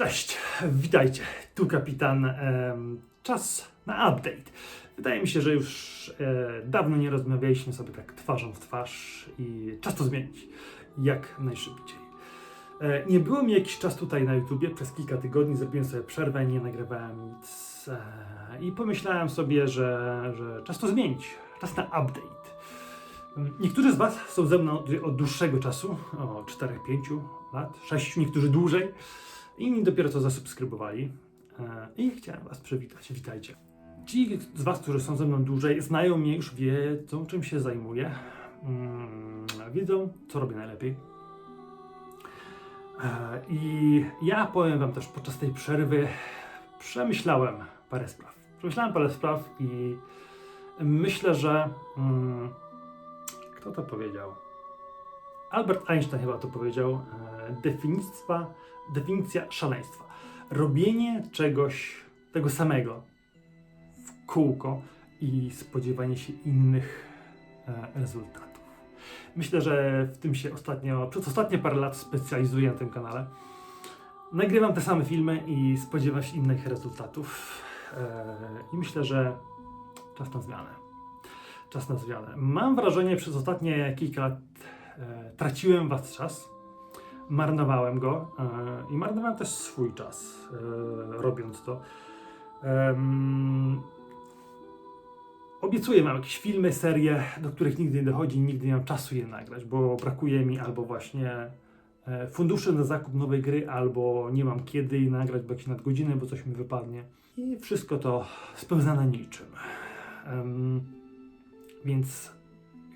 Cześć, witajcie. Tu kapitan. Czas na update. Wydaje mi się, że już e, dawno nie rozmawialiśmy sobie tak twarzą w twarz i czas to zmienić. Jak najszybciej. E, nie było mi jakiś czas tutaj na YouTubie, przez kilka tygodni zrobiłem sobie przerwę, nie nagrywałem nic e, i pomyślałem sobie, że, że czas to zmienić. Czas na update. Niektórzy z Was są ze mną od dłuższego czasu, o 4-5 lat, 6, niektórzy dłużej. Inni dopiero co zasubskrybowali. E, I chciałem Was przywitać. Witajcie. Ci z Was, którzy są ze mną dłużej, znają mnie już, wiedzą czym się zajmuję. Mm, Wiedzą, co robię najlepiej. E, I ja powiem Wam też podczas tej przerwy, przemyślałem parę spraw. Przemyślałem parę spraw i myślę, że. Mm, kto to powiedział? Albert Einstein chyba to powiedział. E, definicja, definicja szaleństwa. Robienie czegoś tego samego w kółko i spodziewanie się innych e, rezultatów. Myślę, że w tym się ostatnio, przez ostatnie parę lat specjalizuję na tym kanale. Nagrywam te same filmy i spodziewam się innych rezultatów. E, I myślę, że czas na zmianę czas na zmianę. Mam wrażenie, przez ostatnie kilka lat traciłem was czas, marnowałem go e, i marnowałem też swój czas e, robiąc to. Obiecuję wam jakieś filmy, serie, do których nigdy nie dochodzi, nigdy nie mam czasu je nagrać, bo brakuje mi albo właśnie e, funduszy na zakup nowej gry, albo nie mam kiedy jej nagrać, bo jakieś nadgodziny, bo coś mi wypadnie. I wszystko to spełza na niczym. Em, więc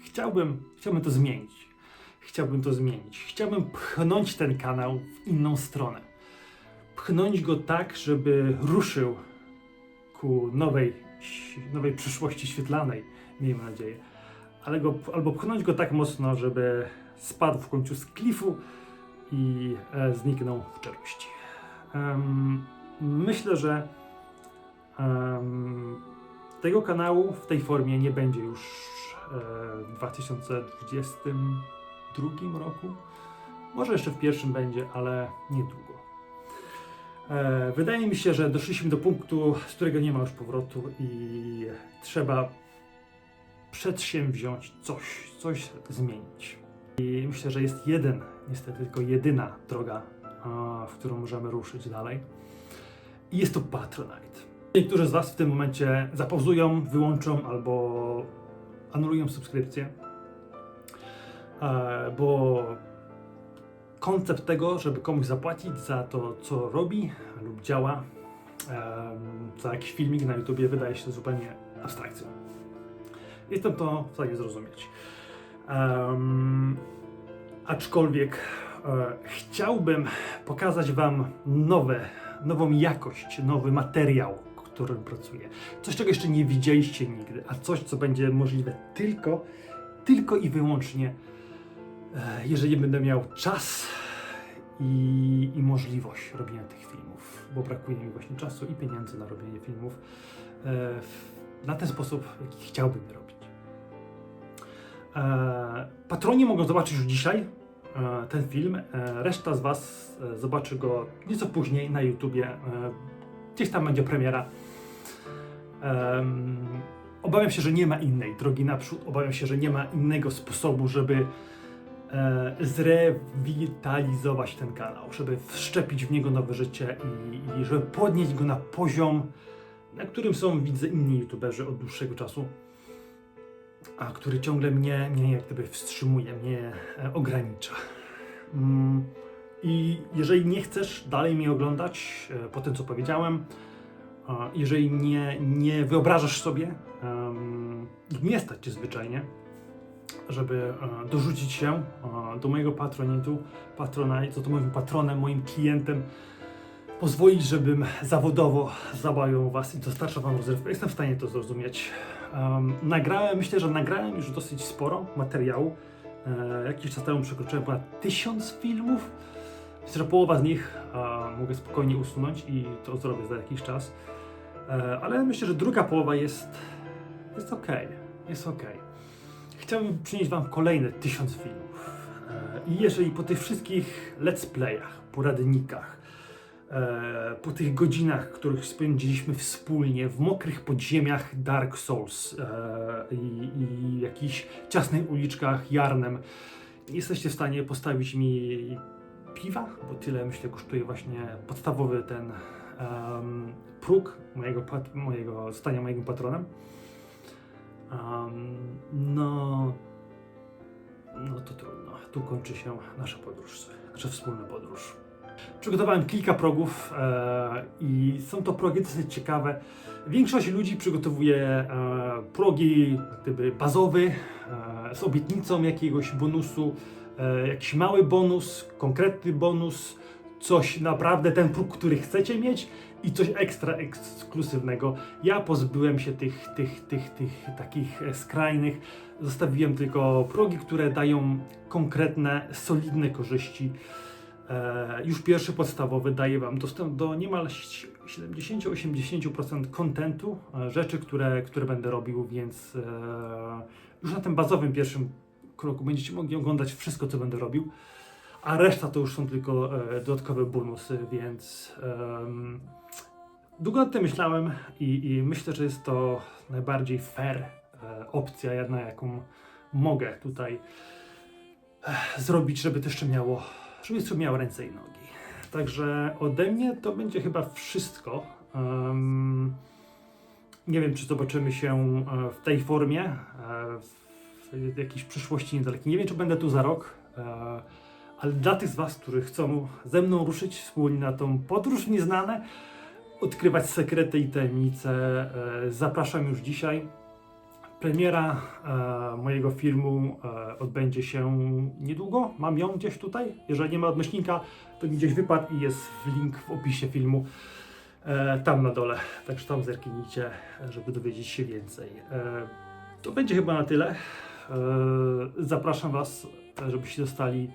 chciałbym, chciałbym to zmienić chciałbym to zmienić. Chciałbym pchnąć ten kanał w inną stronę. Pchnąć go tak, żeby ruszył ku nowej, nowej przyszłości świetlanej, miejmy nadzieję. Ale go, albo pchnąć go tak mocno, żeby spadł w końcu z klifu i e, zniknął w czeluści. Um, myślę, że um, tego kanału w tej formie nie będzie już e, w 2020 drugim roku. Może jeszcze w pierwszym będzie, ale niedługo. E, wydaje mi się, że doszliśmy do punktu, z którego nie ma już powrotu i trzeba przedsięwziąć coś, coś zmienić. I myślę, że jest jeden, niestety tylko jedyna droga, w którą możemy ruszyć dalej. I jest to Patronite. Niektórzy z Was w tym momencie zapauzują, wyłączą albo anulują subskrypcję bo koncept tego, żeby komuś zapłacić za to, co robi lub działa, za jakiś filmik na YouTubie wydaje się zupełnie abstrakcją. Jestem to w stanie zrozumieć. Em, aczkolwiek e, chciałbym pokazać Wam nowe, nową jakość, nowy materiał, którym pracuję. Coś, czego jeszcze nie widzieliście nigdy, a coś, co będzie możliwe tylko, tylko i wyłącznie, e, jeżeli będę miał czas i, i możliwość robienia tych filmów, bo brakuje mi właśnie czasu i pieniędzy na robienie filmów e, na ten sposób, jaki chciałbym robić. E, patroni mogą zobaczyć już dzisiaj e, ten film. E, reszta z Was e, zobaczy go nieco później na YouTubie. E, gdzieś tam będzie premiera. Em, obawiam się, że nie ma innej drogi naprzód. Obawiam się, że nie ma innego sposobu, żeby e, zrewitalizować ten kanał, żeby wszczepić w niego nowe życie i, i żeby podnieść go na poziom, na którym są, widzę, inni youtuberzy od dłuższego czasu a który ciągle mnie, mnie jak gdyby wstrzymuje, mnie e, ogranicza. Mm, I jeżeli nie chcesz dalej mnie oglądać e, po tym, co powiedziałem, jeżeli nie, nie wyobrażasz sobie, nie stać cię zwyczajnie, żeby e, dorzucić się e, do mojego patronitu, patrona, co to moim patronem, moim klientem, pozwolić, żebym zawodowo zabawiał was i dostarczał wam rozrywkę. Jestem w stanie to zrozumieć. Um, nagrałem, myślę, że nagrałem już dosyć sporo materiału. E, jakiś czas temu przekroczyłem ponad tysiąc filmów. Myślę, że połowa z nich mogę spokojnie usunąć i to zrobię za jakiś czas. Ale myślę, że druga połowa jest, jest ok. Jest ok. Chciałbym przynieść Wam kolejne tysiąc filmów. E, I jeżeli po tych wszystkich let's playach, poradnikach, e, po tych godzinach, których spędziliśmy wspólnie w mokrych podziemiach Dark Souls e, i, i jakichś ciasnych uliczkach Jarnem, jesteście w stanie postawić mi piwa, bo tyle myślę kosztuje właśnie podstawowy ten em, próg mojego, mojego stania moim patronem. Em, no, no to trudno. Tu kończy się nasza podróż, nasza wspólna podróż. Przygotowałem kilka progów e, i są to progi dosyć ciekawe. Większość ludzi przygotowuje e, progi gdyby bazowy e, z obietnicą jakiegoś bonusu, e, jakiś mały bonus, konkretny bonus, coś naprawdę ten próg, który chcecie mieć i coś ekstra ekskluzywnego. Ja pozbyłem się tych, tych, tych, tych takich e, skrajnych. Zostawiłem tylko progi, które dają konkretne, solidne korzyści. E, już pierwszy podstawowy daje Wam dostęp do niemal 70-80% kontentu, e, rzeczy, które, które będę robił, więc e, już na tym bazowym pierwszym kroku będziecie mogli oglądać wszystko, co będę robił, a reszta to już są tylko e, dodatkowe bonusy, więc em, długo nad tym myślałem i, i myślę, że jest to najbardziej fair e, opcja, jedna jaką mogę tutaj e, zrobić, żeby to jeszcze miało, żeby jeszcze miało ręce i nogi. Także ode mnie to będzie chyba wszystko. Em, nie wiem, czy zobaczymy się e, w tej formie w jakiejś przyszłości niedalekiej. Nie wiem, czy będę tu za rok, ale dla tych z Was, którzy chcą ze mną ruszyć wspólnie na tą podróż nieznane, odkrywać sekrety i tajemnice, e, zapraszam już dzisiaj. Premiera e, mojego filmu e, odbędzie się niedługo. Mam ją gdzieś tutaj. Jeżeli nie ma odnośnika, to mi gdzieś wypadł i jest link w opisie filmu. Tam na dole. Także tam zerknijcie, żeby dowiedzieć się więcej. To będzie chyba na tyle. Zapraszam Was, żebyście zostali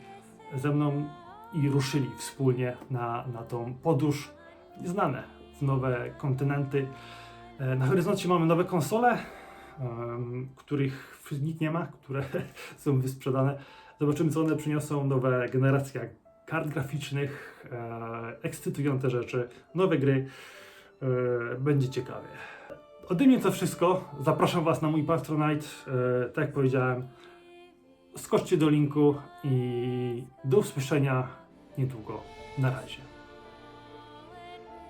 ze mną i ruszyli wspólnie na, na tą podróż nieznane, nowe kontynenty. E, Na horyzoncie mamy nowe konsole, których nikt nie ma, które są wysprzedane. Zobaczymy, co one przyniosą. Nowe generacje kart graficznych, e, ekscytujące rzeczy, nowe gry. E, będzie ciekawie. Ode mnie to wszystko. Zapraszam Was na mój Patronite. Tak jak powiedziałem, skoczcie do linku i do usłyszenia niedługo. Na razie.